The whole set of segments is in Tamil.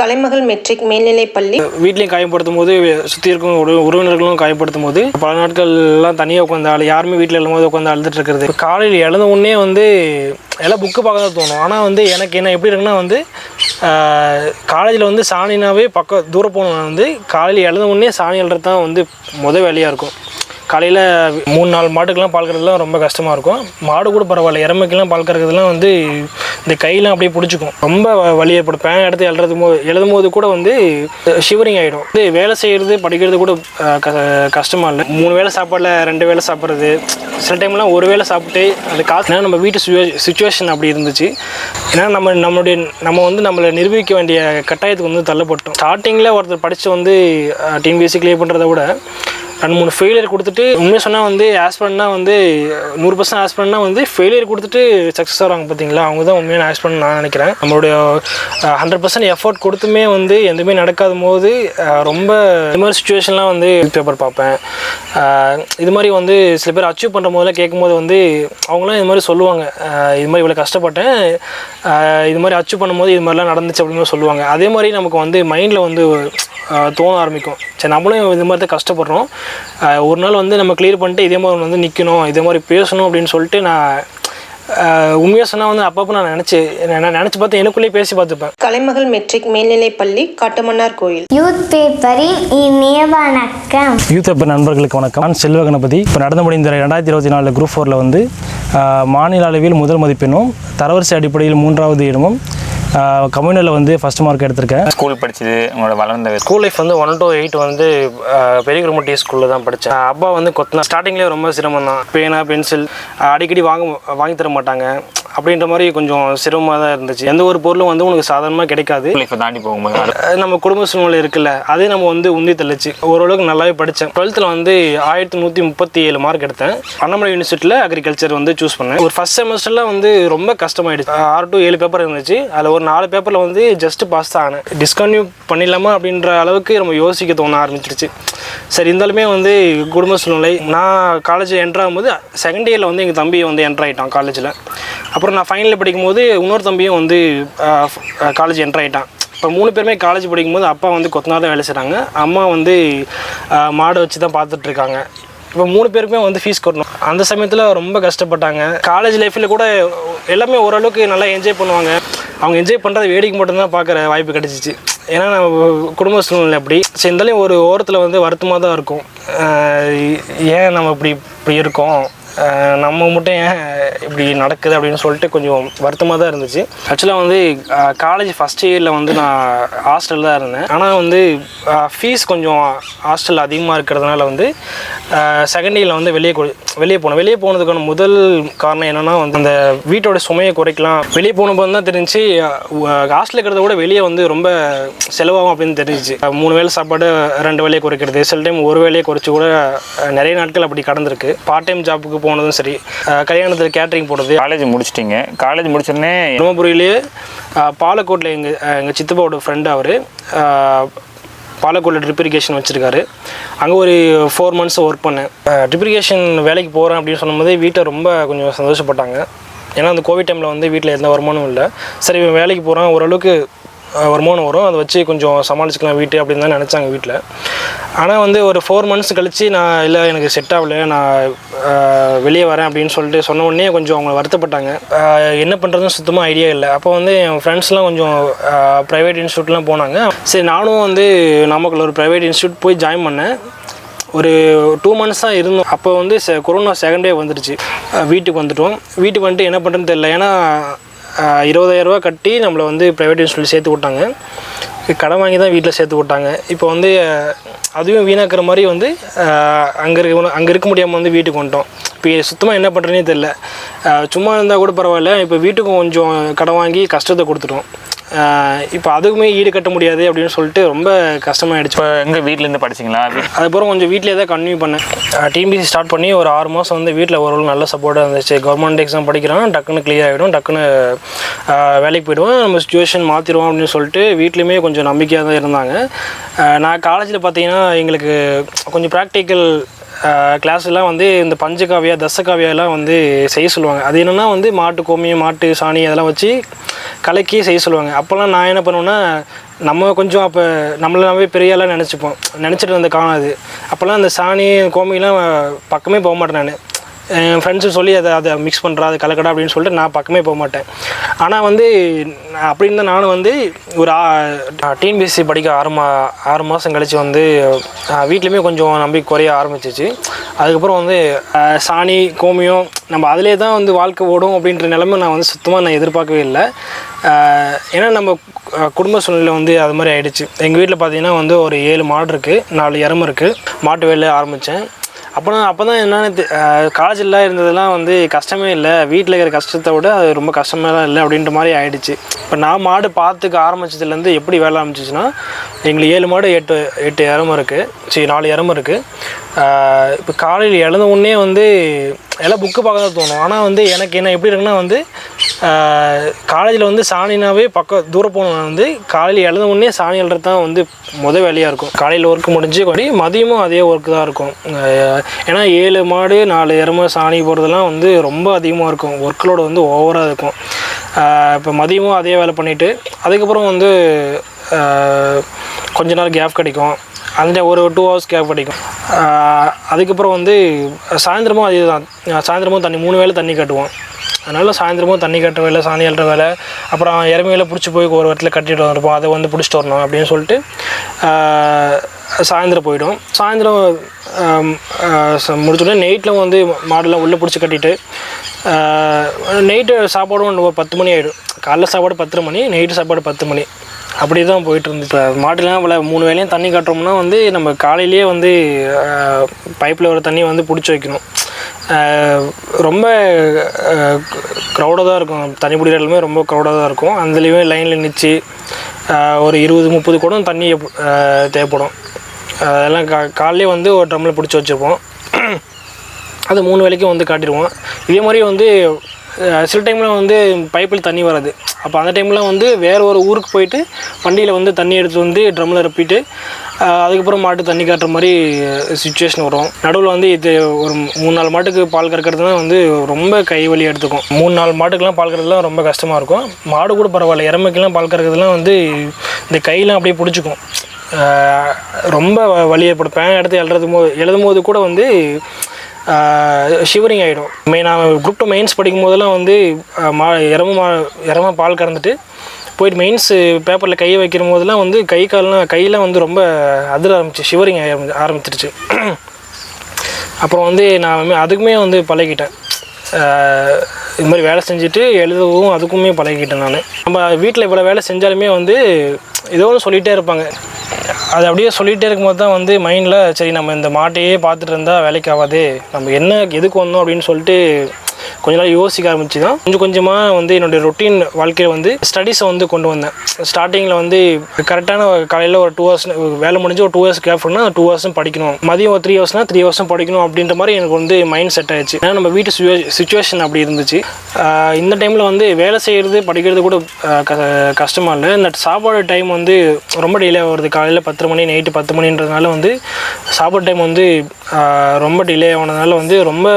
கலைமகள் மெட்ரிக் மேல்நிலைப் பள்ளி. வீட்லேயும் காயப்படுத்தும் போது சுற்றி இருக்கும் உறவினர்களும் காயப்படுத்தும் போது பல நாட்கள்லாம் தனியாக உட்காந்து ஆள் யாருமே வீட்டில் போது உட்காந்து அழுதுட்டு இருக்கிறது. காலையில் எழுந்த உடனே வந்து எல்லாம் புக்கு பார்க்க தான் தோணும். ஆனால் வந்து எனக்கு என்ன எப்படி இருக்குன்னா வந்து காலேஜில் வந்து சாணினாவே பக்கம் தூரம் போனோம்னா வந்து காலையில் எழுந்த உடனே சாணி எழுறது தான் வந்து முத வேலையாக இருக்கும். காலையில் மூணு நாலு மாட்டுக்கெலாம் பால் கறதுலாம் ரொம்ப கஷ்டமாக இருக்கும். மாடு கூட பரவாயில்ல இறமைக்கெல்லாம் பால் கறக்கிறதுலாம் வந்து இந்த கையெல்லாம் அப்படியே பிடிச்சிக்கும். ரொம்ப வழி வலி ஏற்படும் பேன் எடுத்து எழுறது போது எழுதும் போது கூட வந்து ஷிவரிங் ஆகிடும் இது வேலை செய்கிறது படிக்கிறது கூட க கஷ்டமாக இல்லை. மூணு வேளை சாப்பாடில் ரெண்டு வேளை சாப்பிட்றது. சில டைம்லாம் ஒரு வேளை சாப்பிட்டு அது காசு ஏன்னா நம்ம வீட்டு சுச்சுவேஷன் அப்படி இருந்துச்சு. ஏன்னா நம்ம நம்மளுடைய நம்ம வந்து நம்மளை நிரூபிக்க வேண்டிய கட்டாயத்துக்கு வந்து தள்ளப்பட்டோம். ஸ்டார்டிங்கில் ஒருத்தர் படித்து வந்து டிஎன்பிஎஸ்சி கிளியர் பண்ணுறத விட ரெண்டு மூணு ஃபெயிலியர் கொடுத்துட்டு உண்மையாக சொன்னால் வந்து ஆஸ்பிரண்ட்னா வந்து நூறு பர்சன்ட் ஆஸ்பிரண்ட்னா வந்து ஃபெயிலியர் கொடுத்துட்டு சக்ஸஸ் ஆகிறாங்க பார்த்தீங்களா அவங்க தான் உண்மையான ஆஸ்பிரண்ட் நான் நினைக்கிறேன். நம்மளுடைய ஹண்ட்ரட் பர்சன்ட் எஃபோர்ட் கொடுத்துமே வந்து எதுவுமே நடக்காத போது ரொம்ப இது மாதிரி சுச்சுவேஷன்லாம் வந்து பேப்பர் பார்ப்பேன். இது மாதிரி வந்து சில பேர் அச்சீவ் பண்ணுற போதெல்லாம் கேட்கும்போது வந்து அவங்களாம் இது மாதிரி சொல்லுவாங்க. இது மாதிரி இவ்வளோ கஷ்டப்பட்டேன். இது மாதிரி அச்சீவ் பண்ணும்போது இது மாதிரிலாம் நடந்துச்சு அப்படின்னு சொல்லுவாங்க. அதே மாதிரி நமக்கு வந்து மைண்டில் வந்து தோண ஆரம்பிக்கும். சரி நம்மளும் இது மாதிரி தான் கஷ்டப்படுறோம். ஒரு நாள் வந்து நம்ம கிளியர் பண்ணிட்டு இதே மாதிரி வந்து நிற்கணும் இதே மாதிரி பேசணும் அப்படின்னு சொல்லிட்டு நான் உண்மையாக சொன்னால் வந்து அப்பப்போ நான் நினச்சி நான் நினச்சி பார்த்து எனக்குள்ளேயே பேசி பார்த்துப்பேன். கலைமகள் மெட்ரிக் மேல்நிலைப் பள்ளி காட்டுமன்னார் கோயில். யூத் பேப்பரின் இனிய வணக்கம் யூத் வெப்ப நண்பர்களுக்கு வணக்கம். நான் செல்வ கணபதி. இப்போ நடந்து முடிந்த ரெண்டாயிரத்தி இருபத்தி நாலு குரூப் ஃபோரில் வந்து மாநில அளவில் முதல் மதிப்பெண்ணும் தரவரிசை அடிப்படையில் மூன்றாவது இடமும் கம்யூனில் வந்து ஃபஸ்ட் மார்க் எடுத்திருக்கேன். ஸ்கூல் படிச்சது உங்களோட வளர்ந்த. ஸ்கூல் லைஃப் வந்து ஒன் டு எயிட் வந்து பெரிய குருமட்டி ஸ்கூலில் தான் படித்தேன் அப்பா வந்து கொத்தினா ஸ்டார்டிங்லேயே ரொம்ப சிரமம் தான். பேனா பென்சில் அடிக்கடி வாங்க வாங்கி தர மாட்டாங்க. அப்படின்ற மாதிரி கொஞ்சம் சிரமமாக தான் இருந்துச்சு. எந்த ஒரு பொருளும் வந்து உனக்கு சாதாரணமாக கிடைக்காது. லைஃப்பை தாண்டி போகும்போது நம்ம குடும்ப சூழ்நிலை இருக்குல்ல அதே நம்ம வந்து உந்தி தள்ளிச்சு. ஓரளவுக்கு நல்லாவே படித்தேன் டுவெல்த்தில் வந்து ஆயிரத்தி நூற்றி முப்பத்தி ஏழு மார்க் எடுத்தேன். அண்ணாமலை யூனிவர்சிட்டியில் அக்ரிகல்ச்சர் வந்து சூஸ் பண்ணேன். ஒரு ஃபஸ்ட் செமஸ்டரில் வந்து ரொம்ப கஷ்டமாயிடுச்சு. ஆறு டு ஏழு பேப்பர் இருந்துச்சு. அதில் ஒரு நாலு பேப்பரில் வந்து ஜஸ்ட் பாஸ் தான் ஆனேன். டிஸ்கன்யூ பண்ணிடலாமா அப்படின்ற அளவுக்கு நம்ம யோசிக்க தோண ஆரம்பிச்சிருச்சு. சரி இருந்தாலுமே வந்து குடும்ப சூழ்நிலை நான் காலேஜ் என்ட்ரு ஆகும்போது செகண்ட் இயரில் வந்து எங்கள் தம்பி வந்து என்ட்ரு ஆகிட்டான் காலேஜில் அப்புறம் நான் ஃபைனலில் படிக்கும்போது இன்னொரு தம்பியும் வந்து காலேஜ் என்ட்ரு ஆகிட்டான் இப்போ மூணு பேருமே காலேஜ் படிக்கும்போது அப்பா வந்து கொத்தனார் தான் வேலை செய்கிறாங்க அம்மா வந்து மாடை வச்சு தான் பார்த்துட்ருக்காங்க. இப்போ மூணு பேருக்குமே வந்து ஃபீஸ் கட்டணும். அந்த சமயத்தில் ரொம்ப கஷ்டப்பட்டாங்க. காலேஜ் லைஃப்பில் கூட எல்லாமே ஓரளவுக்கு நல்லா என்ஜாய் பண்ணுவாங்க. அவங்க என்ஜாய் பண்ணுறத வேடிக்கை மட்டும்தான் பார்க்குற வாய்ப்பு கிடச்சிச்சு. ஏன்னா நம்ம குடும்ப சூழ்நிலை அப்படி. சரி இருந்தாலும் ஒரு ஓரத்தில் வந்து வருத்தமாக தான் இருக்கும் ஏன் நம்ம இப்படி இப்படி இருக்கோம்? நம்ம மட்டும் ஏன் இப்படி நடக்குது அப்படின்னு சொல்லிட்டு கொஞ்சம் வருத்தமாக தான் இருந்துச்சு. ஆக்சுவலாக வந்து காலேஜ் ஃபஸ்ட் இயரில் வந்து நான் ஹாஸ்டல் தான் இருந்தேன். ஆனால் வந்து ஃபீஸ் கொஞ்சம் ஹாஸ்டல் அதிகமாக இருக்கிறதுனால வந்து செகண்ட் இயரில் வந்து வெளியே வெளியே போனேன். வெளியே போனதுக்கான முதல் காரணம் என்னென்னா வந்து அந்த வீட்டோட சுமையை குறைக்கலாம். வெளியே போனபோது தான் தெரிஞ்சு ஹாஸ்டலில் இருக்கிறத விட வெளியே வந்து ரொம்ப செலவாகும் அப்படின்னு தெரிஞ்சிச்சு. மூணு வேளை சாப்பாடு ரெண்டு வேலையை குறைக்கிறது. சில டைம் ஒரு வேலையை குறைச்சி கூட நிறைய நாட்கள் அப்படி கடந்திருக்கு. பார்ட் டைம் ஜாப்புக்கு போனதும் சரி. கல்யாணத்தில் கேட்ரிங் போடுறது காலேஜ் முடிச்சிட்டிங்க. காலேஜ் முடிச்சோடனே தருமபுரியிலேயே பாலக்கோட்டில் எங்கள் எங்கள் சித்தப்பாவோட ஃப்ரெண்டு அவர் பாலக்கோட்டில் ட்ரிப் இரிகேஷன் வச்சுருக்காரு. அங்கே ஒரு ஃபோர் மந்த்ஸ் ஒர்க் பண்ணேன். ட்ரிப் இரிகேஷன் வேலைக்கு போகிறேன் அப்படின்னு சொன்னபோது வீட்டில் ரொம்ப கொஞ்சம் சந்தோஷப்பட்டாங்க. ஏன்னா அந்த கோவிட் டைமில் வந்து வீட்டில் எந்த வருமானமும் இல்லை. சரி வேலைக்கு போகிறான் ஓரளவுக்கு வருமானம் வரும். அதை வச்சு கொஞ்சம் சமாளிச்சுக்கலாம் வீட்டு அப்படின்னு தான் நினச்சாங்க வீட்டில் ஆனால் வந்து ஒரு ஃபோர் மந்த்ஸ் கழித்து நான் இல்லை எனக்கு செட் ஆகல. நான் வெளியே வரேன் அப்படின்னு சொல்லிட்டு சொன்ன உடனே கொஞ்சம் அவங்க வருத்தப்பட்டாங்க. என்ன பண்ணுறதுன்னு சுத்தமாக ஐடியா இல்லை. அப்போ வந்து என் ஃப்ரெண்ட்ஸ்லாம் கொஞ்சம் ப்ரைவேட் இன்ஸ்டியூட்லாம் போனாங்க. சரி நானும் வந்து நாமக்கல் ஒரு ப்ரைவேட் இன்ஸ்டியூட் போய் ஜாயின் பண்ணேன். ஒரு டூ மந்த்ஸாக இருந்தோம். அப்போ வந்து கொரோனா செகண்ட் டே வந்துடுச்சு வீட்டுக்கு வந்துட்டோம். வீட்டுக்கு வந்துட்டு என்ன பண்ணுறதுன்னு தெரியல. ஏன்னா இருபதாயிரரூவா கட்டி நம்மளை வந்து ப்ரைவேட் இன்ஸ்டியூட் சேர்த்து விட்டாங்க. கடன் வாங்கி தான் வீட்டில் சேர்த்து விட்டாங்க. இப்போ வந்து அதுவும் வீணாக்கிற மாதிரி வந்து அங்கே இருக்க அங்கே இருக்க முடியாமல் வந்து வீட்டுக்கு வந்துட்டோம். இப்போ சுத்தமாக என்ன பண்ணுறேனே தெரில சும்மா இருந்தால் கூட பரவாயில்ல. இப்போ வீட்டுக்கும் கொஞ்சம் கடன் வாங்கி கஷ்டத்தை கொடுத்துட்டோம். இப்போ அதுக்குமே ஈடு கட்ட முடியாது அப்படின்னு சொல்லிட்டு ரொம்ப கஷ்டமாயிடுச்சு. இப்போ எங்கள் வீட்டிலேருந்து படிச்சிங்களா? அதுக்கப்புறம் கொஞ்சம் வீட்டிலே தான் கன்டினியூ பண்ணேன். டிஎம்பிசி ஸ்டார்ட் பண்ணி ஒரு ஆறு மாதம் வந்து வீட்டில் ஓரளவு நல்ல சப்போர்ட்டாக இருந்துச்சு. கவர்மெண்ட் எக்ஸாம் படிக்கிறான் டக்குன்னு கிளியர் ஆகிடும் டக்குன்னு வேலைக்கு போயிடுவோம் நம்ம சுச்சுவேஷன் மாற்றிடுவோம் அப்படின்னு சொல்லிட்டு வீட்லேயுமே கொஞ்சம் நம்பிக்கையாக தான் இருந்தாங்க. நான் காலேஜில் பார்த்தீங்கன்னா எங்களுக்கு கொஞ்சம் ப்ராக்டிக்கல் கிளாஸ்லாம் வந்து இந்த பஞ்சகாவியா தசகாவியாலாம் வந்து செய்ய சொல்லுவாங்க. அது என்னென்னா வந்து மாட்டு கோமியம் மாட்டு சாணி அதெல்லாம் வச்சு கலக்கி செய்ய சொல்லுவாங்க. அப்போல்லாம் நான் என்ன பண்ணுவேன்னா நம்ம கொஞ்சம் அப்போ நம்மளை நம்ம பெரிய ஆளாக நினச்சிப்போம். நினச்சிட்டு இருந்த காலம் அது. அப்போல்லாம் அந்த சாணி கோமியெலாம் பக்கமே போக மாட்டேன் நான். என் ஃப்ரெண்ட்ஸு சொல்லி அதை அதை மிக்ஸ் பண்ணுறா அதை கலக்கடா அப்படின்னு சொல்லிட்டு நான் பக்கமே போக மாட்டேன். ஆனால் வந்து நான் அப்படி இருந்தால் நானும் வந்து ஒரு டிஎன்பிஎஸ்சி படிக்க ஆறு மா ஆறு மாதம் கழித்து வந்து வீட்லேயுமே கொஞ்சம் நம்பி குறைய ஆரம்பிச்சிச்சு. அதுக்கப்புறம் வந்து சாணி கோமியம் நம்ம அதிலே தான் வந்து வாழ்க்கை ஓடும் அப்படின்ற நிலமை நான் வந்து சுத்தமாக நான் எதிர்பார்க்கவே இல்லை. ஏன்னா நம்ம குடும்ப சூழ்நிலை வந்து அது மாதிரி ஆகிடுச்சு எங்கள் வீட்டில் பார்த்தீங்கன்னா வந்து ஒரு ஏழு மாடு இருக்குது நாலு இறம இருக்குது மாட்டு வேலையை ஆரம்பித்தேன் அப்போ அப்போ தான் என்னென்னு காலேஜில் இருந்ததெல்லாம் வந்து கஷ்டமே இல்லை. வீட்டில் இருக்கிற கஷ்டத்தை விட அது ரொம்ப கஷ்டமெல்லாம் இல்லை அப்படின்ற மாதிரி ஆயிடுச்சு. இப்போ நான் மாடு பார்த்துக்க ஆரம்பிச்சதுலேருந்து எப்படி வேலை ஆரம்பிச்சிச்சுன்னா எங்களுக்கு ஏழு மாடு எட்டு எட்டு இறமும் இருக்குது சரி நாலு இறமும் இருக்குது இப்போ காலையில் இழந்த உடனே வந்து எல்லாம் புக்கு பார்க்க தான் தோணும். ஆனால் வந்து எனக்கு என்ன எப்படி இருக்குன்னா வந்து காலேஜில் வந்து சாணினாவே பக்கம் தூரம் போகணும் வந்து காலையில் எழுந்த உடனே சாணி எழுறது தான் வந்து முத வேலையாக இருக்கும். காலையில் ஒர்க் முடிஞ்சு கொடி மதியமும் அதே ஒர்க்கு தான் இருக்கும். ஏன்னா ஏழு மாடு நாலு எருமை சாணி போகிறதெல்லாம் வந்து ரொம்ப அதிகமாக இருக்கும். ஒர்க்லோடு வந்து ஓவராக இருக்கும். இப்போ மதியமும் அதே வேலை பண்ணிவிட்டு அதுக்கப்புறம் வந்து கொஞ்ச நாள் கேப் கிடைக்கும். அந்த ஒரு டூ ஹவர்ஸ் கேப் கிடைக்கும். அதுக்கப்புறம் வந்து சாயந்தரமும் அதே தான் சாயந்தரமும் தண்ணி மூணு வேளை தண்ணி கட்டுவோம். அதனால் சாயந்தரமும் தண்ணி கட்டுற வேலை சாணி அழுற வேலை அப்புறம் இறமையில பிடிச்சி போய் ஒரு இடத்துல கட்டிட்டு வந்திருப்போம். அதை வந்து பிடிச்சிட்டு வரணும் அப்படின்னு சொல்லிட்டு சாயந்தரம் போயிடும். சாயந்தரம் முடிச்சோடனே நைட்டில் வந்து மாடெல்லாம் உள்ளே பிடிச்சி கட்டிட்டு நைட்டு சாப்பாடும் ஒரு பத்து மணி ஆகிடும் காலைல சாப்பாடு பத்து மணி நைட்டு சாப்பாடு பத்து மணி. அப்படி தான் போயிட்டு இருந்து இப்போ மாட்டுலாம் இவ்வளோ மூணு வேளையும் தண்ணி கட்டுறோம்னா வந்து நம்ம காலையிலேயே வந்து பைப்பில் வர தண்ணி வந்து பிடிச்சி வைக்கணும். ரொம்ப க்ரௌடாக தான் இருக்கும். தண்ணி பிடிக்கிற ரொம்ப க்ரௌடாக தான் இருக்கும். அதுலேயுமே லைனில் நிச்சு ஒரு இருபது முப்பது குடம் தண்ணி தேவைப்படும். அதெல்லாம் கா காலையிலே வந்து ஒரு ட்ரம்மில் பிடிச்சி வச்சுருப்போம். அது மூணு வேளைக்கும் வந்து காட்டிடுவோம். இதே மாதிரி வந்து சில டைமில் வந்து பைப்பில் தண்ணி வராது. அப்போ அந்த டைமில் வந்து வேறு ஒரு ஊருக்கு போயிட்டு வண்டியில் வந்து தண்ணி எடுத்து வந்து ட்ரம்மில் ரப்பிட்டு அதுக்கப்புறம் மாட்டு தண்ணி காட்டுற மாதிரி சுச்சுவேஷன் வரும். நடுவில் வந்து இது ஒரு மூணு நாலு மாட்டுக்கு பால் கறக்கிறதுனா வந்து ரொம்ப கை வலி எடுத்துக்கும். மூணு நாலு மாட்டுக்கெலாம் பால் கறக்கிறதுலாம் ரொம்ப கஷ்டமாக இருக்கும். மாடு கூட பரவாயில்ல இறமைக்கெல்லாம் பால் கறக்கிறதுலாம் வந்து இந்த கையெல்லாம் அப்படியே பிடிச்சிக்கும். ரொம்ப வ- வலி ஏற்படும் பேன் எடுத்து எழுதும் போது எழுதும் போது கூட வந்து ஷிவரிங் ஆகிடும் மெயின் நான் குரூப் டூ மெயின்ஸ் படிக்கும் போதெல்லாம் வந்து மா இறம மா இறம பால் கறந்துட்டு போயிட்டு மெயின்ஸ் பேப்பரில் கை வைக்கிற போதெல்லாம் வந்து கை கால்லாம் கையெல்லாம் வந்து ரொம்ப அதிர ஆரம்பிச்சு ஷிவரிங் ஆரம்பி ஆரம்பிச்சிருச்சு. அப்புறம் வந்து நான் அதுக்குமே வந்து பழகிட்டேன். இது மாதிரி வேலை செஞ்சுட்டு எழுதவும் அதுக்குமே பழகிட்டேன் நான். நம்ம வீட்டில் இவ்வளோ வேலை செஞ்சாலுமே வந்து ஏதோ ஒன்று சொல்லிகிட்டே இருப்பாங்க. அது அப்படியே சொல்லிகிட்டே இருக்கும்போது தான் வந்து மைண்டில் சரி நம்ம இந்த மாட்டையே பார்த்துட்டு இருந்தால் வேலைக்கு ஆகாது. நம்ம என்ன எதுக்கு வந்தோம் அப்படின்னு சொல்லிட்டு கொஞ்ச நாள் யோசிக்க ஆரம்பிச்சு தான் கொஞ்சம் கொஞ்சமாக வந்து என்னுடைய ரொட்டீன் வாழ்க்கையில் வந்து ஸ்டடீஸை வந்து கொண்டு வந்தேன். ஸ்டார்டிங்கில் வந்து கரெக்டான காலையில் ஒரு டூ ஹவர்ஸ் வேலை முடிஞ்சு ஒரு டூ ஹவர்ஸ் கேப்னா டூ ஹவர்ஸும் படிக்கணும். மதியம் ஒரு த்ரீ ஹவர்ஸ்னா த்ரீ ஹவர்ஸும் படிக்கணும் அப்படின்ற மாதிரி எனக்கு வந்து மைண்ட் செட் ஆயிடுச்சு. ஏன்னா நம்ம வீட்டு சுச்சுவேஷன் அப்படி இருந்துச்சு. இந்த டைமில் வந்து வேலை செய்கிறது படிக்கிறது கூட க கஷ்டமாக இல்லை. இந்த சாப்பாடு டைம் வந்து ரொம்ப டிலே ஆகுறது. காலையில் பத்து மணி நைட்டு பத்து மணின்றதுனால வந்து சாப்பாடு டைம் வந்து ரொம்ப டிலே ஆனதுனால வந்து ரொம்ப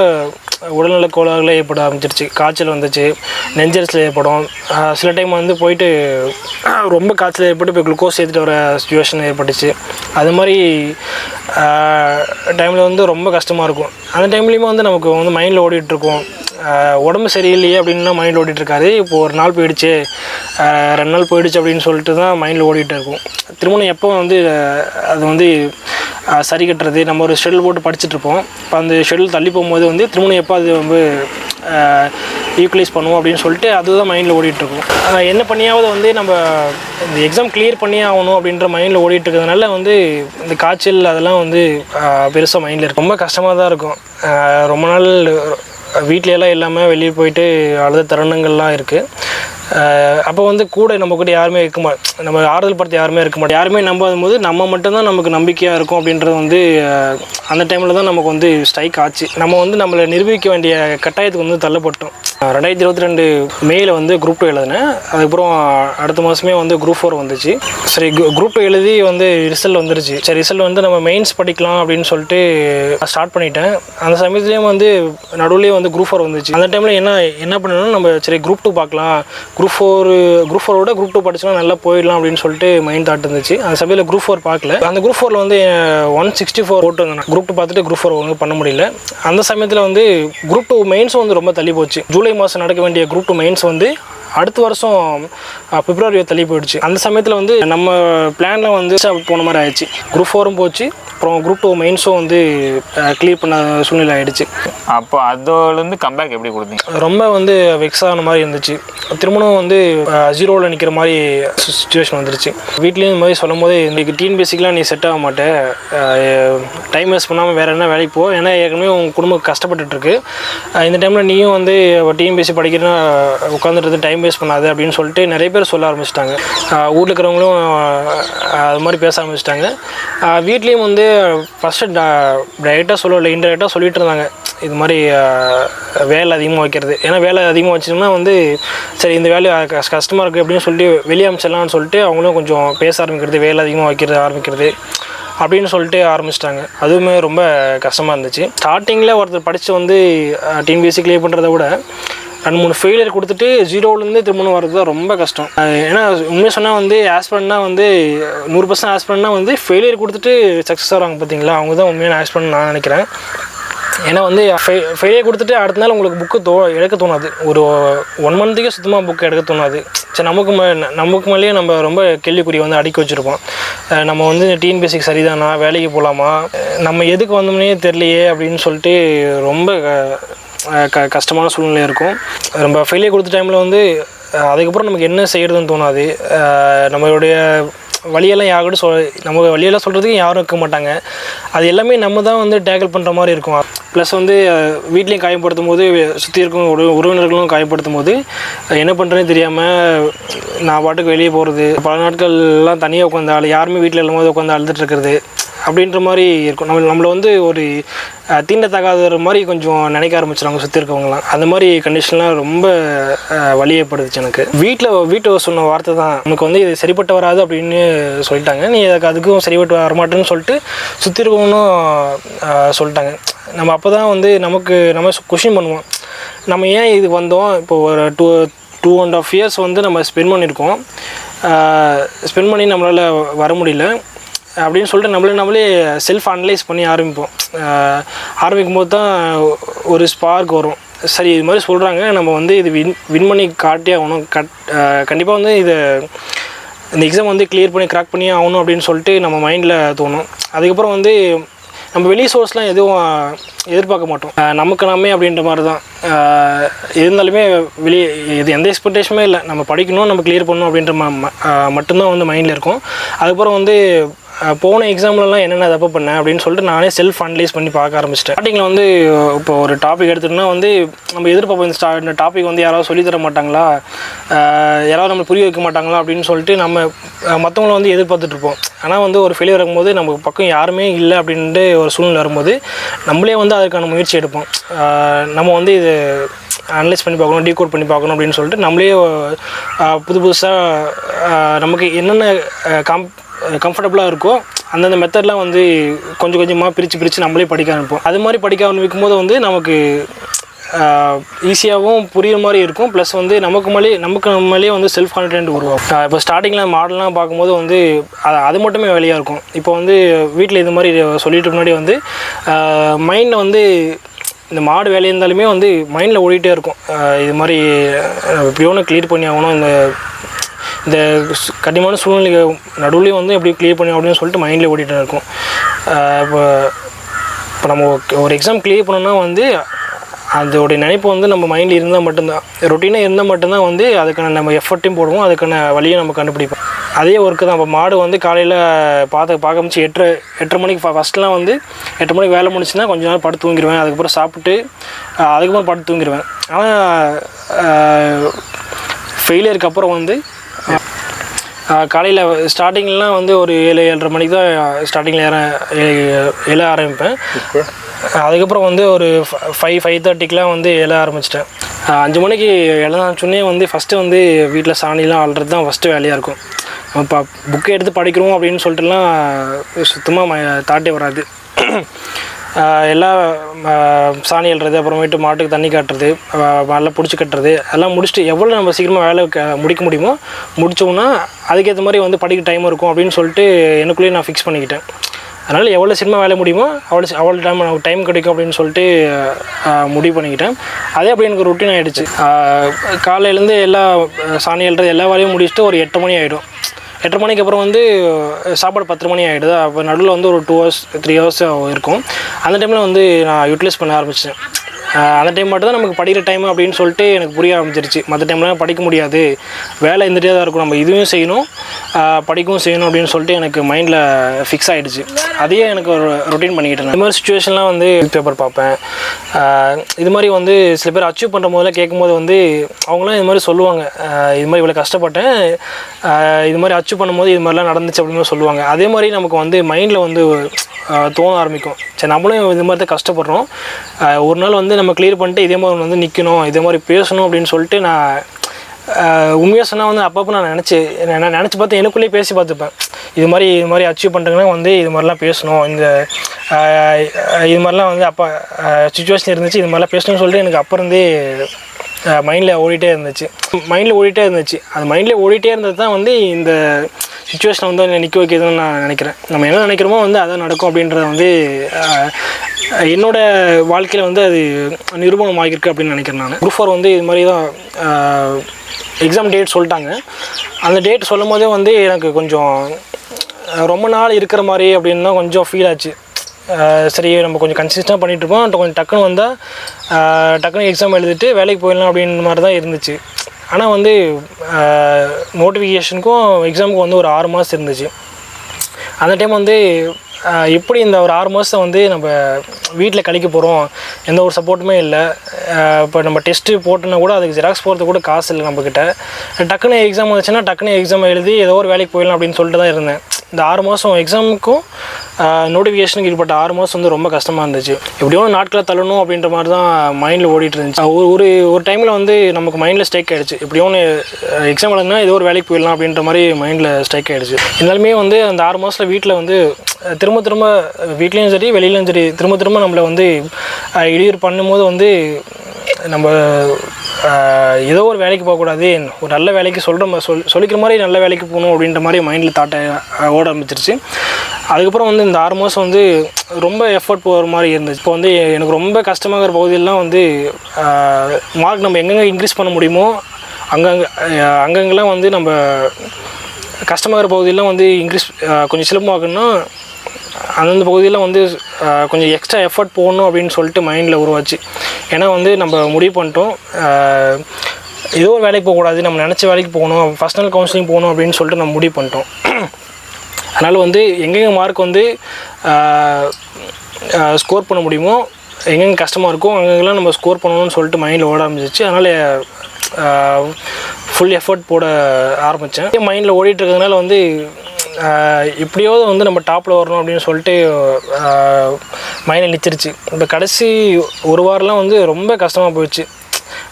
உடல்நல கோளாறுகள் ஏற்பட ஆரம்பிச்சிருச்சு. காய்ச்சல் வந்துச்சு நெஞ்சரிச்சல் ஏற்படும். சில டைம் வந்து போயிட்டு ரொம்ப காய்ச்சல் ஏற்பட்டு போய் குளுக்கோஸ் ஏற்றிட்டு வர சுச்சுவேஷன் ஏற்பட்டுச்சு. அது மாதிரி டைமில் வந்து ரொம்ப கஷ்டமாக இருக்கும். அந்த டைம்லேயுமே வந்து நமக்கு வந்து மைண்டில் ஓடிட்டுருக்கோம் உடம்பு சரியில்லையே அப்படின்லாம் மைண்டில் ஓடிட்டுருக்காரு. இருக்காது இப்போ ஒரு நாள் போயிடுச்சு. ரெண்டு நாள் போயிடுச்சு அப்படின்னு சொல்லிட்டு தான் மைண்டில் ஓடிட்டு இருக்கும். திருமணம் எப்போ வந்து அது வந்து சரி கட்டுறது? நம்ம ஒரு ஷெடியூல் போட்டு படிச்சுட்ருப்போம் இப்போ அந்த ஷெடியூல் தள்ளி போகும்போது வந்து திருமணம் எப்போ அது வந்து ஈக்குவலைஸ் பண்ணுவோம் அப்படின்னு சொல்லிட்டு அதுதான் மைண்டில் ஓடிட்டுருக்கும் என்ன பண்ணியாவது வந்து நம்ம இந்த எக்ஸாம் கிளியர் பண்ணியே ஆகணும் அப்படின்ற மைண்டில் ஓடிட்டு இருக்கிறதுனால வந்து இந்த காய்ச்சல் அதெல்லாம் வந்து பெருசாக மைண்டில் இருக்கும் ரொம்ப கஷ்டமாக தான் இருக்கும். ரொம்ப நாள் வீட்லையெல்லாம் இல்லாமல் வெளியே போயிட்டு அழுத தருணங்கள்லாம் இருக்குது அப்போ வந்து கூட நம்ம கூட யாருமே இருக்க மாட்டோம் நம்ம ஆறுதல் படுத்த யாருமே இருக்க மாட்டோம். யாருமே நம்பாத போது நம்ம மட்டும்தான் நமக்கு நம்பிக்கையாக இருக்கும் அப்படின்றது வந்து அந்த டைமில் தான் நமக்கு வந்து ஸ்ட்ரைக் ஆச்சு. நம்ம வந்து நம்மளை நிரூபிக்க வேண்டிய கட்டாயத்துக்கு வந்து தள்ளப்பட்டோம். ரெண்டாயிரத்தி இருபத்தி ரெண்டு மேயில் வந்து குரூப் டூ எழுதினேன். அதுக்கப்புறம் அடுத்த மாதமே வந்து குரூப் ஃபோர் வந்துச்சு. சரி குரூப் டூ எழுதி வந்து ரிசல்ட் வந்துருச்சு. சரி ரிசல்ட் வந்து நம்ம மெயின்ஸ் படிக்கலாம் அப்படின்னு சொல்லிட்டு ஸ்டார்ட் பண்ணிட்டேன். அந்த சமயத்துலேயும் வந்து நடுவுலேயே வந்து குரூப் ஃபோர் வந்துச்சு. அந்த டைமில் என்ன என்ன பண்ணணும் நம்ம சரி குரூப் டூ பார்க்கலாம். குரூப் ஃபோர் குரூப் ஃபோரோட குரூப் டூ படிச்சுனா நல்லா போயிடலாம் அப்படின்னு சொல்லிட்டு மைண்ட் தாட் இருந்துச்சு. அந்த சமயத்தில் குரூப் ஃபோர் பார்க்கல. அந்த குரூப் ஃபோரில் வந்து ஒன் சிக்ஸ்டி ஃபோர் ஓட்டு வந்தேன் குரூப் டூ பார்த்துட்டு குரூப் ஃபோர் ஒன்றும் பண்ண முடியல. அந்த சமயத்தில் வந்து குரூப் டூ மெயின்ஸும் வந்து ரொம்ப தள்ளி போச்சு. ஜூலை மாதம் நடக்க வேண்டிய குரூப் டூ மெயின்ஸ் வந்து அடுத்த வருஷம் அஹ், பிப்ரவரி தள்ளி போயிடுச்சு. அந்த சமயத்தில் வந்து நம்ம பிளானில் வந்து போன மாதிரி ஆயிடுச்சு. குரூப் ஃபோரும் போச்சு. அப்புறம் குரூப் டூ மெயின்ஸும் வந்து கிளியர் பண்ண சூழ்நிலை அப்போ அதோலேருந்து கம்பேக் எப்படி கொடுத்தீங்க? ரொம்ப ரொம்ப வந்து வெக்ஸ் ஆன மாதிரி இருந்துச்சு. திருமணம் வந்து ஜீரோவில் நிற்கிற மாதிரி சுச்சுவேஷன் வந்துருச்சு. வீட்லேயும் இந்த மாதிரி சொல்லும் போது இன்றைக்கி டீன் பேசிக்கெலாம் நீ செட் ஆக மாட்டேன் டைம் வேஸ்ட் பண்ணாமல் வேறு என்ன வேலைக்கு போ. ஏன்னா ஏற்கனவே உங்கள் குடும்பம் கஷ்டப்பட்டுருக்கு இந்த டைமில் நீயும் வந்து டீம் பேசி படிக்கிறனா உட்காந்துட்டு டைம் வேஸ்ட் பண்ணாது அப்படின்னு சொல்லிட்டு நிறைய பேர் சொல்ல ஆரம்பிச்சிட்டாங்க. ஊரில் இருக்கிறவங்களும் அது மாதிரி பேச ஆரம்பிச்சிட்டாங்க. வீட்லேயும் வந்து ஃபஸ்ட்டு டைரெக்டாக சொல்லலை இன்டெரக்டாக சொல்லிட்டு இருந்தாங்க. இது மாதிரி வேலை அதிகமாக வைக்கிறது. ஏன்னா வேலை அதிகமாக வச்சோம்னா வந்து சரி இந்த வேலை கஷ்டமாக இருக்குது அப்படின்னு சொல்லிட்டு வெளியே அமைச்சிடலாம்னு சொல்லிட்டு அவங்களும் கொஞ்சம் பேச ஆரம்பிக்கிறது வேலை அதிகமாக வைக்கிறது ஆரம்பிக்கிறது அப்படின்னு சொல்லிட்டு ஆரம்பிச்சிட்டாங்க. அதுவுமே ரொம்ப கஷ்டமாக இருந்துச்சு. ஸ்டார்டிங்கில் ஒருத்தர் படித்து வந்து டிஎன்பிஎஸ்சி கிளியர் பண்ணுறத விட ரெண்டு மூணு ஃபெயிலியர் கொடுத்துட்டு ஜீரோலேருந்து திரும்பணும் வர்றது தான் ரொம்ப கஷ்டம். ஏன்னா உண்மையாக சொன்னால் வந்து ஆஸ்பிரண்ட்னா வந்து நூறு பர்சன்ட் ஆஸ்பிரண்ட்னா வந்து ஃபெயிலியர் கொடுத்துட்டு சக்ஸஸ் ஆகிறாங்க பார்த்தீங்களா? அவங்க தான் உண்மையான ஆஸ்பிரண்ட் நான் நினைக்கிறேன். ஏன்னா வந்து ஃபெயிலியர் கொடுத்துட்டு அடுத்த நாள் உங்களுக்கு புக்கு தோ எடுக்க தோணாது. ஒரு ஒன் மந்த்துக்கே சுத்தமாக புக் எடுக்க தோணாது. சரி நமக்கு மே நமக்கு மேலேயே நம்ம ரொம்ப கேள்விக்குறி வந்து அடுக்கி வச்சுருப்போம். நம்ம வந்து டிஎன்பிஎஸ்சிக்கு பேசிக் சரிதானா? வேலைக்கு போகலாமா நம்ம எதுக்கு வந்தோம்னே தெரியலையே அப்படின்னு சொல்லிட்டு ரொம்ப க கஷ்டமான சூழ்நிலை இருக்கும். ரொம்ப ஃபெயிலியர் கொடுத்த டைமில் வந்து அதுக்கப்புறம் நமக்கு என்ன செய்கிறதுன்னு தோணாது. நம்மளுடைய வழியெல்லாம் யாருக்கிட்ட சொல் நமக்கு வழியெல்லாம் சொல்கிறதுக்கு யாரும் இருக்க மாட்டாங்க. அது எல்லாமே நம்ம தான் வந்து டேக்கிள் பண்ணுற மாதிரி இருக்கும். ப்ளஸ் வந்து வீட்லேயும் காயப்படுத்தும் போது சுற்றி இருக்கும் உற உறவினர்களும் காயப்படுத்தும் போது என்ன பண்ணுறேன்னு தெரியாமல் நான் பாட்டுக்கு வெளியே போகிறது பல நாட்கள்லாம் தனியாக உட்காந்து ஆள் யாருமே வீட்டில் இல்லாமல் உட்காந்து அழுதுட்டு இருக்கிறது. அப்படின்ற மாதிரி இருக்கும். நம்ம நம்மளை வந்து ஒரு அஹ், தீண்டத்தகாத மாதிரி கொஞ்சம் நினைக்க ஆரம்பிச்சிடுவாங்க சுற்றி இருக்கவங்களாம் அந்த மாதிரி கண்டிஷன்லாம் ரொம்ப அஹ், எனக்கு. வீட்டில் வீட்டை சொன்ன வார்த்தை தான். நமக்கு வந்து இது சரிப்பட்டு வராது அப்படின்னு சொல்லிட்டாங்க. நீ அதுக்கு அதுக்கும் சரிப்பட்டு வரமாட்டேன்னு சொல்லிட்டு சுற்றி இருக்கவங்களும் சொல்லிட்டாங்க. நம்ம அப்போ தான் வந்து நமக்கு நம்ம கொஷின் பண்ணுவோம். நம்ம ஏன் இதுக்கு வந்தோம்? இப்போ ஒரு two two and half years வந்து நம்ம ஸ்பெண்ட் பண்ணியிருக்கோம். ஸ்பெண்ட் பண்ணி நம்மளால் வர முடியல. அப்படின்னு சொல்லிட்டு நம்மளே நம்மளே செல்ஃப் அனலைஸ் பண்ணி ஆரம்பிப்போம். ஆரம்பிக்கும் போது தான் ஒரு ஸ்பார்க் வரும். சரி இது மாதிரி சொல்கிறாங்க நம்ம வந்து இது வின் வின் பண்ணி காட்டியே ஆகணும். கட் கண்டிப்பாக வந்து இதை இந்த எக்ஸாம் வந்து கிளியர் பண்ணி கிராக் பண்ணி ஆகணும் அப்படின்னு சொல்லிட்டு நம்ம மைண்டில் தோணும். அதுக்கப்புறம் வந்து நம்ம வெளி சோர்ஸ்லாம் எதுவும் எதிர்பார்க்க மாட்டோம். நமக்கு நாமே அப்படின்ற மாதிரி தான். இருந்தாலுமே வெளியே இது எந்த எக்ஸ்பெக்டேஷனுமே இல்லை. நம்ம படிக்கணும் நம்ம கிளியர் பண்ணணும் அப்படின்ற ம- மட்டும்தான் வந்து மைண்டில் இருக்கும். அதுக்கப்புறம் வந்து போன எக்ஸாம்லலாம் என்னென்ன தப்பு பண்ணேன் அப்படின்னு சொல்லிட்டு நானே செல்ஃப் அனலைஸ் பண்ணி பார்க்க ஆரம்பிச்சிட்டேன். ஸ்டார்டிங்கில் வந்து இப்போ ஒரு டாபிக் எடுத்துட்டோம்னா வந்து நம்ம எதிர்பார்ப்போம் இந்த ஸ்டா இந்த டாபிக் வந்து யாராவது சொல்லித்தர மாட்டாங்களா? யாராவது நம்ம புரிய வைக்க மாட்டாங்களா? அப்படின்னு சொல்லிட்டு நம்ம மற்றவங்கள வந்து எதிர்பார்த்துட்ருப்போம் ஆனால் வந்து ஒரு ஃபெயிலியர் வரும்போது நம்ம பக்கம் யாருமே இல்லை அப்படின்ட்டு ஒரு சூழ்நிலை வரும்போது நம்மளே வந்து அதுக்கான முயற்சி எடுப்போம். நம்ம வந்து இது அனலைஸ் பண்ணி பார்க்கணும் டீகோட் பண்ணி பார்க்கணும் அப்படின்னு சொல்லிட்டு நம்மளே புது புதுசாக நமக்கு என்னென்ன காம் கம்ஃபர்டபுளாக இருக்கோ அந்தந்த மெத்தட்லாம் வந்து கொஞ்சம் கொஞ்சமாக பிரித்து பிரித்து நம்மளே படிக்க ஆரம்பிப்போம். அது மாதிரி படிக்க ஆரம்பிக்கும் போது வந்து நமக்கு ஈஸியாகவும் புரியுற மாதிரி இருக்கும். ப்ளஸ் வந்து நமக்கு மேலே நமக்கு நம்மளே வந்து செல்ஃப் கான்ஃபிடென்ட் உருவாகும் இப்போ ஸ்டார்டிங்கில் மாடல்லாம் பார்க்கும்போது வந்து அது அது மட்டுமே வேலையாக இருக்கும். இப்போ வந்து வீட்டில் இது மாதிரி சொல்லிட்டு முன்னாடி வந்து மைண்டில் வந்து இந்த மாடு வேலை இருந்தாலுமே வந்து மைண்டில் ஓடிட்டே இருக்கும். இது மாதிரி அஹ் எப்படியோன்னு கிளியர் பண்ணி ஆகணும். இந்த இந்த கடினமான சூழ்நிலை நடுவுலையும் வந்து எப்படி கிளியர் பண்ணி அப்படின்னு சொல்லிட்டு மைண்டில் ஓடிட்டு இருக்கும். இப்போ இப்போ நம்ம ஒரு- எக்ஸாம் கிளியர் பண்ணோன்னா வந்து அதோடைய நினைப்பு வந்து நம்ம மைண்டில் இருந்தால் மட்டும்தான். ரொட்டீனாக இருந்தால் மட்டும்தான் வந்து அதுக்கான நம்ம எஃபர்ட்டையும் போடுவோம் அதுக்கான வழியை நம்ம கண்டுபிடிப்போம். அதே ஒர்க்கு தான். இப்போ மாடு வந்து காலையில் பார்த்து பார்க்க முடிச்சு எட்டரை எட்டரை மணிக்கு ஃபஸ்ட்லாம் வந்து எட்டு மணிக்கு வேலை முடிச்சுன்னா கொஞ்ச நேரம் படுத்து தூங்கிடுவேன் அதுக்கப்புறம் சாப்பிட்டு அதுக்கப்புறம் படுத்து தூங்கிடுவேன் ஆனால் ஃபெயிலியருக்கு அப்புறம் வந்து காலையில் ஸ்டார்டிங்லாம் வந்து ஒரு ஏழு ஏழரை மணிக்கு தான் ஸ்டார்டிங்கில் ஏற எழ ஆரம்பிப்பேன். அதுக்கப்புறம் வந்து ஒரு ஃபைவ் ஃபைவ் தேர்ட்டிக்கெலாம் வந்து எழ ஆரம்பிச்சிட்டேன். அஞ்சு மணிக்கு எழுதாச்சுன்னே வந்து ஃபஸ்ட்டு வந்து வீட்டில் சாணிலாம் ஆள்றது தான் ஃபஸ்ட்டு வேலையாக இருக்கும். இப்போ புக்கை எடுத்து படிக்கிறோம் அப்படின்னு சொல்லிட்டுலாம் சுத்தமாக தாட்டே வராது. எல்லா சாணி அள்ளுறது அப்புறமேட்டு மாட்டுக்கு தண்ணி காட்டுறது நல்லா பிடிச்சி கட்டுறது எல்லாம் முடிச்சுட்டு எவ்வளோ நம்ம சீக்கிரமாக வேலை முடிக்க முடியுமோ முடித்தோம்னா அதுக்கேற்ற மாதிரி வந்து படிக்க டைம் இருக்கும் அப்படின்னு சொல்லிட்டு எனக்குள்ளேயே நான் ஃபிக்ஸ் பண்ணிக்கிட்டேன். அதனால் எவ்வளோ சீக்கிரமாக வேலை முடியுமோ அவ்வளோ அவ்வளோ டைம் நமக்கு டைம் கிடைக்கும் அப்படின்னு சொல்லிட்டு முடிவு பண்ணிக்கிட்டேன். அதே அப்படி எனக்கு ரொட்டீன் ஆகிடுச்சு காலையிலேருந்து எல்லா சாணி எழுறது எல்லா வேலையும் முடிச்சுட்டு ஒரு எட்டு மணி ஆகிடும் எட்டரை மணிக்கு அப்புறம் வந்து சாப்பாடு பத்து மணி ஆகிடுது அப்போ நடுவில் வந்து ஒரு டூ ஹவர்ஸ் த்ரீ ஹவர்ஸ் இருக்கும். அந்த டைமில் வந்து நான் யூட்டிலைஸ் பண்ண ஆரம்பித்தேன் அந்த டைம் மட்டும் தான் நமக்கு படிக்கிற டைம் அப்படின்னு சொல்லிட்டு எனக்கு புரிய ஆரம்பிச்சிருச்சு. மற்ற டைம்லாம் படிக்க முடியாது. வேலை இருந்துகிட்டே தான் இருக்கும். நம்ம இதுவும் செய்யணும் படிக்கவும் செய்யணும் அப்படின்னு சொல்லிட்டு எனக்கு மைண்டில் ஃபிக்ஸ் ஆகிடுச்சு அதையே எனக்கு ஒரு ரொட்டீன் பண்ணிக்கிட்டேன் இந்த மாதிரி சுச்சுவேஷன்லாம் வந்து பேப்பர் பார்ப்பேன். இது மாதிரி வந்து சில பேர் அச்சீவ் பண்ணுற போதெல்லாம் கேட்கும்போது வந்து அவங்களாம் இது மாதிரி சொல்லுவாங்க. இது மாதிரி இவ்வளோ கஷ்டப்பட்டேன். இது மாதிரி அச்சீவ் பண்ணும்போது இது மாதிரிலாம் நடந்துச்சு அப்படின்னு சொல்லுவாங்க. அதே மாதிரி நமக்கு வந்து மைண்டில் வந்து தோண ஆரம்பிக்கும். சரி நம்மளும் இது மாதிரி தான் கஷ்டப்படுறோம். ஒரு நாள் வந்து நம்ம கிளியர் பண்ணிட்டு இதே மாதிரி வந்து நிற்கணும் இதே மாதிரி பேசணும் அப்படின்னு சொல்லிட்டு நான் உண்மையாக சொன்னால் வந்து அப்பப்போ நான் நினச்சி நான் நினச்சி பார்த்து எனக்குள்ளேயே பேசி பார்த்துப்பேன். இது மாதிரி இது மாதிரி அச்சீவ் பண்ணுறதுனா வந்து இது மாதிரிலாம் பேசணும். இந்த இது மாதிரிலாம் வந்து அப்போ சுச்சுவேஷன் இருந்துச்சு இது மாதிரிலாம் பேசணும்னு சொல்லிட்டு எனக்கு அப்போ இருந்தே மைண்டில் ஓடிட்டே இருந்துச்சு. மைண்டில் ஓடிட்டே இருந்துச்சு. அது மைண்டில் ஓடிட்டே இருந்தது தான் வந்து இந்த சுச்சுவேஷனை வந்து நிற்க வைக்கிறதுன்னு நான் நினைக்கிறேன். நம்ம என்ன நினைக்கிறோமோ வந்து அதான் நடக்கும் அப்படின்றத வந்து என்னோட வாழ்க்கையில் வந்து அது நிரூபணம் ஆகியிருக்கு அப்படின்னு நினைக்கிறேன் நான். குரூப் ஃபோர் வந்து இது மாதிரி தான் எக்ஸாம் டேட் சொல்லிட்டாங்க. அந்த டேட் சொல்லும் போதே வந்து எனக்கு கொஞ்சம் ரொம்ப நாள் இருக்கிற மாதிரி அப்படின்னு தான் கொஞ்சம் ஃபீல் ஆச்சு. சரி நம்ம கொஞ்சம் கன்சிஸ்டாக பண்ணிகிட்டு இருப்போம் கொஞ்சம் டக்குன்னு வந்தால் டக்குன்னு எக்ஸாம் எழுதிட்டு வேலைக்கு போயிடலாம் அப்படின்ற மாதிரி தான் இருந்துச்சு. ஆனால் வந்து நோட்டிஃபிகேஷனுக்கும் எக்ஸாமுக்கும் வந்து ஒரு ஆறு மாதம் இருந்துச்சு. அந்த டைம் வந்து எப்படி இந்த ஒரு ஆறு மாதம் வந்து நம்ம வீட்டில் கழிக்க போகிறோம் எந்த ஒரு சப்போர்ட்டுமே இல்லை. இப்போ நம்ம டெஸ்ட்டு போட்டோன்னா கூட அதுக்கு ஜெராக்ஸ் போகிறது கூட காசு இல்லை நம்மக்கிட்ட டக்குன்னு எக்ஸாம் வந்துச்சுன்னா டக்குன்னு எக்ஸாம் எழுதி ஏதோ ஒரு வேலைக்கு போயிடலாம் அப்படின்னு சொல்லிட்டு தான் இருந்தேன். இந்த ஆறு மாதம் எக்ஸாமுக்கும் நோட்டிஃபிகேஷனுக்கு ஈடுபட்ட ஆறு மாதம் வந்து ரொம்ப கஷ்டமாக இருந்துச்சு. எப்படியோ நாட்களை தள்ளணும் அப்படின்ற மாதிரி தான் மைண்டில் ஓடிட்டு இருந்துச்சு. ஒரு ஒரு ஒரு டைமில் வந்து நமக்கு மைண்டில் ஸ்ட்ரைக் ஆகிடுச்சு எப்படியோ ஒன்று எக்ஸாம் எழுதுனா ஏதோ ஒரு வேலைக்கு போயிடலாம் அப்படின்ற மாதிரி மைண்டில் ஸ்ட்ரைக் ஆகிடுச்சு இருந்தாலுமே வந்து அந்த ஆறு மாதத்தில் வீட்டில் வந்து திரும்ப திரும்ப வீட்லேயும் சரி வெளியிலையும் சரி திரும்ப திரும்ப நம்மளை வந்து அஹ், இடையூறு பண்ணும்போது வந்து நம்ம ஏதோ ஒரு வேலைக்கு போகக்கூடாது. ஒரு நல்ல வேலைக்கு சொல்கிற சொல் சொல்லிக்கிற மாதிரி நல்ல வேலைக்கு போகணும் அப்படின்ற மாதிரி மைண்டில் தாட்டை ஓட ஆரம்பிச்சிருச்சு. அதுக்கப்புறம் வந்து இந்த ஆறு மாதம் வந்து ரொம்ப எஃபர்ட் போகிற மாதிரி இருந்துச்சு இப்போ வந்து எனக்கு ரொம்ப கஷ்டமாகிற பகுதியெல்லாம் வந்து மார்க் நம்ம எங்கெங்கே இன்க்ரீஸ் பண்ண முடியுமோ அங்கங்கே அங்கங்கெல்லாம் வந்து நம்ம கஷ்டமாகிற பகுதியெல்லாம் வந்து இன்க்ரீஸ் கொஞ்சம் சிலம்பமாக்கணும்னா அந்தந்த பகுதியில் வந்து கொஞ்சம் எக்ஸ்ட்ரா எஃபர்ட் போடணும் அப்படின்னு சொல்லிட்டு மைண்டில் உருவாச்சு. ஏன்னா வந்து நம்ம முடிவு பண்ணிட்டோம். ஏதோ ஒரு வேலைக்கு போகக்கூடாது நம்ம நினச்ச வேலைக்கு போகணும். பர்சனல் கவுன்சிலிங் போகணும் அப்படின்னு சொல்லிட்டு நம்ம முடிவு பண்ணிட்டோம். அதனால் வந்து எங்கெங்கே மார்க் வந்து ஸ்கோர் பண்ண முடியுமோ எங்கெங்கே கஷ்டமாக இருக்கோ அங்கெங்கெல்லாம் நம்ம ஸ்கோர் பண்ணணும்னு சொல்லிட்டு மைண்டில் ஓட ஆரம்பிச்சிச்சு. அதனால் ஃபுல் எஃபர்ட் போட ஆரம்பித்தேன் மைண்டில் ஓடிட்டு இருக்கிறதுனால வந்து எப்படியாவது வந்து நம்ம டாப்பில் வரணும் அப்படின்னு சொல்லிட்டு மைண்டில் நிச்சிருச்சு. இப்போ கடைசி ஒரு வாரம்லாம் வந்து ரொம்ப கஷ்டமாக போயிடுச்சு.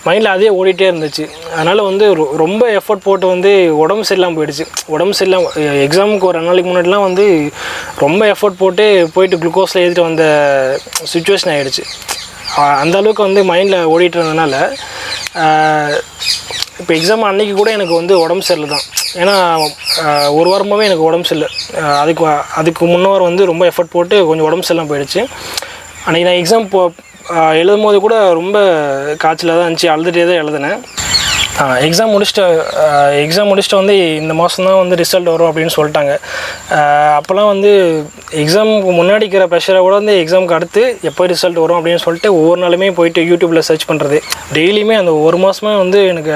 மைண்டில் அதே ஓடிட்டே இருந்துச்சு. அதனால் வந்து ரொ- ரொம்ப எஃபர்ட் போட்டு வந்து உடம்பு சரியில்லாமல் போயிடுச்சு. உடம்பு சரியில்லாம எக்ஸாமுக்கு ஒரு ரெண்டு நாளைக்கு முன்னாடிலாம் வந்து ரொம்ப எஃபர்ட் போட்டு போயிட்டு குளுக்கோஸில் எழுதிட்டு வந்த சுச்சுவேஷன் ஆகிடுச்சு அந்த அளவுக்கு வந்து மைண்டில் ஓடிட்டு இருந்ததுனால இப்போ எக்ஸாம் அன்னைக்கு கூட எனக்கு வந்து உடம்பு சரியில்லை தான் ஏன்னா ஒரு வாரமாகவே எனக்கு உடம்பு சரியில்லை. அதுக்கு அதுக்கு முன்னவர் வந்து ரொம்ப எஃபர்ட் போட்டு கொஞ்சம் உடம்பு சரியில்லாமல் போயிடுச்சு. அன்றைக்கி நான் எக்ஸாம் போ எழுதும் போது கூட ரொம்ப காய்ச்சலாக தான் இருந்துச்சு. அழுதுகிட்டே தான் எழுதினேன். எக்ஸாம் முடிச்சுட்டு எக்ஸாம் முடிச்சுட்டு வந்து இந்த மாதம் தான் வந்து ரிசல்ட் வரும் அப்படின்னு சொல்லிட்டாங்க. அப்போல்லாம் வந்து எக்ஸாமுக்கு முன்னாடி இருக்கிற ப்ரெஷரை கூட வந்து எக்ஸாமுக்கு அடுத்து எப்போ ரிசல்ட் வரும் அப்படின்னு சொல்லிட்டு ஒவ்வொரு நாளுமே போயிட்டு யூடியூப்பில் சர்ச் பண்ணுறது டெய்லியுமே அந்த ஒரு மாதமே வந்து எனக்கு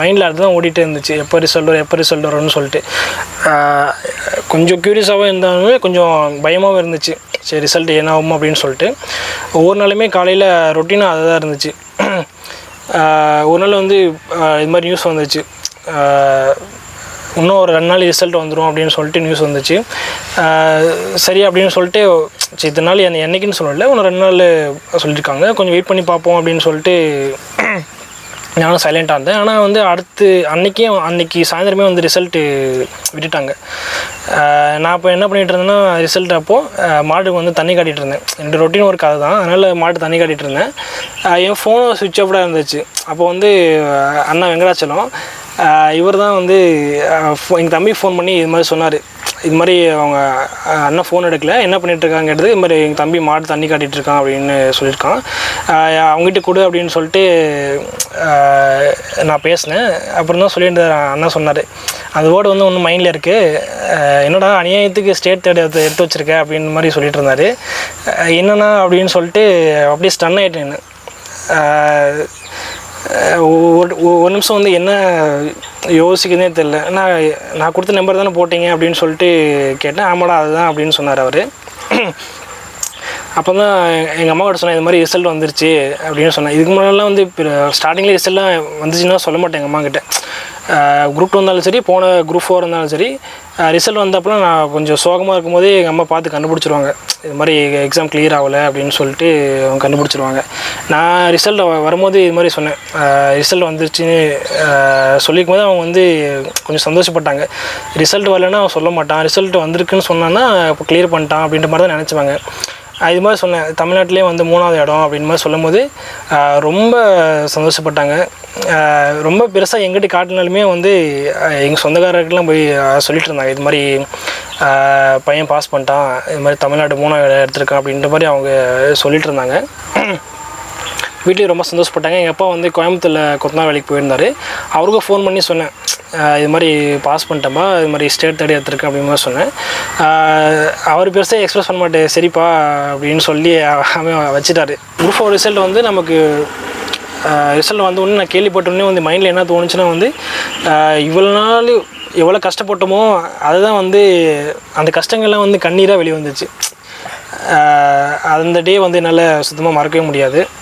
மைண்டில் அதுதான் ஓடிட்டே இருந்துச்சு. எப்போ ரிசல்ட் வரும் எப்போ ரிசல்ட் வரும்னு சொல்லிட்டு. கொஞ்சம் க்யூரியஸாகவும் இருந்தாலுமே கொஞ்சம் பயமாகவும் இருந்துச்சு. சரி ரிசல்ட் என்ன ஆகும் அப்படின்னு சொல்லிட்டு. ஒவ்வொரு நாளுமே காலையில் ரொட்டீனாக அதுதான் இருந்துச்சு. ஒரு நாள் வந்து இது மாதிரி நியூஸ் வந்துச்சு. இன்னும் ஒரு ரெண்டு நாள் ரிசல்ட் வந்துடும் அப்படின்னு சொல்லிட்டு நியூஸ் வந்துச்சு. சரி அப்படின்னு சொல்லிட்டு சரி இத்தனை நாள் என்னைக்குன்னு சொல்லலை இன்னும் ரெண்டு நாள் சொல்லியிருக்காங்க கொஞ்சம் வெயிட் பண்ணி பார்ப்போம் அப்படின்னு சொல்லிட்டு நானும் சைலண்ட்டாக இருந்தேன். ஆனால் வந்து அடுத்து அன்றைக்கே அன்னைக்கு சாயந்தரமே வந்து ரிசல்ட்டு விட்டுட்டாங்க. நான் இப்போ என்ன பண்ணிகிட்டு இருந்தேன்னா ரிசல்ட் அப்போது மாட்டுக்கு வந்து தண்ணி காட்டிகிட்டு இருந்தேன். என்னோட ரொட்டீன் ஒர்க் அதுதான். அதனால் மாட்டு தண்ணி காட்டிகிட்டு இருந்தேன். என் ஃபோனும் சுவிட்ச் ஆஃப்டாக இருந்துச்சு. அப்போ வந்து அண்ணா வெங்கடாச்சலம் இவர் தான் வந்து எங்கள் தம்பி ஃபோன் பண்ணி இது மாதிரி சொன்னார். இது மாதிரி அவங்க அண்ணன் ஃபோன் எடுக்கல. என்ன பண்ணிட்டு இருக்காங்கிறது கேட்டது இது மாதிரி எங்கள் தம்பி மாடு தண்ணி காட்டிகிட்டு இருக்கான் அப்படின்னு சொல்லியிருக்கான். அவங்ககிட்ட கொடு அப்படின்னு சொல்லிட்டு நான் பேசினேன். அப்புறம் தான் சொல்லியிருந்தார் அண்ணா சொன்னார். அந்த வேர்டு வந்து ஒன்றும் மைண்டில் இருக்குது என்னடா அநியாயத்துக்கு ஸ்டேட் தேர்ட் எடுத்து எடுத்து வச்சிருக்க அப்படின்னு மாதிரி சொல்லிட்டு இருந்தார் என்னென்னா என்னண்ணா அப்படின்னு சொல்லிட்டு அப்படியே ஸ்டன் ஆகிட்டேன் ஒரு ஒரு- நிமிஷம் வந்து என்ன யோசிக்குதுனே தெரில நான் நான் கொடுத்த நம்பர் தானே போட்டீங்க அப்படின்னு சொல்லிட்டு கேட்டேன். ஆமாடா அதுதான் அப்படின்னு சொன்னார் அவர். அப்போ தான் எங்கள் அம்மா கிட்ட சொன்னேன் இது மாதிரி ரிசல்ட் வந்துருச்சு அப்படின்னு சொன்னேன். இதுக்கு முன்னாடிலாம் வந்து இப்போ ஸ்டார்டிங்கில் ரிசல்ட்லாம் வந்துச்சுன்னா சொல்ல மாட்டேன் எங்கள் அம்மா கிட்ட. குரூப் டூ இருந்தாலும் சரி போன குரூப் ஃபோர் இருந்தாலும் சரி ரிசல்ட் வந்தப்பெல்லாம் நான் கொஞ்சம் சோகமாக இருக்கும்போதே எங்கள் அம்மா பார்த்து கண்டுபிடிச்சிருவாங்க. இது மாதிரி எக்ஸாம் கிளியர் ஆகலை அப்படின்னு சொல்லிட்டு அவங்க கண்டுபிடிச்சிருவாங்க. நான் ரிசல்ட் வரும்போது இது மாதிரி சொன்னேன். ரிசல்ட் வந்துருச்சுன்னு சொல்லிக்கும் போது அவங்க வந்து கொஞ்சம் சந்தோஷப்பட்டாங்க. ரிசல்ட் வரலன்னா அவன் சொல்ல மாட்டான். ரிசல்ட் வந்திருக்குன்னு சொன்னான்னா இப்போ கிளியர் பண்ணிட்டான் அப்படின்ற மாதிரி தான் நினச்சிவாங்க இது மாதிரி சொன்னேன். தமிழ்நாட்டிலே வந்து மூணாவது இடம் அப்படின்னு மாதிரி சொல்லும்போது போது ரொம்ப சந்தோஷப்பட்டாங்க. ரொம்ப பெருசாக எங்கிட்ட காட்டினாலுமே வந்து எங்கள் சொந்தக்காரருக்கெல்லாம் போய் சொல்லிட்டு இருந்தாங்க. இது மாதிரி பையன் பாஸ் பண்ணிட்டான். இது மாதிரி தமிழ்நாடு மூணாவது இடம் எடுத்திருக்கான் அப்படின்ற மாதிரி அவங்க சொல்லிட்டு இருந்தாங்க. வீட்லேயும் ரொம்ப சந்தோஷப்பட்டாங்க. எங்கள் அப்பா வந்து கோயம்புத்தூரில் கொத்தனா வேலைக்கு போயிருந்தார். அவருக்கும் ஃபோன் பண்ணி சொன்னேன். இது மாதிரி பாஸ் பண்ணிட்டேன்ப்பா இது மாதிரி ஸ்டேட் தேர்ட் எடுத்திருக்கேன் அப்படின்னு மாதிரி சொன்னேன். அவர் பெருசாக எக்ஸ்பிரஸ் பண்ண மாட்டேன் சரிப்பா அப்படின்னு சொல்லி அவன் வச்சுட்டாரு. குரூப் ஃபோர் ரிசல்ட் வந்து நமக்கு ரிசல்ட் வந்து ஒன்று நான் கேள்விப்பட்டோன்னே வந்து மைண்டில் என்ன தோணுச்சுன்னா வந்து இவ்வளோ நாள் எவ்வளோ கஷ்டப்பட்டோமோ அதுதான் வந்து அந்த கஷ்டங்கள்லாம் வந்து கண்ணீராக வெளியே வந்துச்சு அந்த டே வந்து என்னால் சுத்தமாக மறக்கவே முடியாது.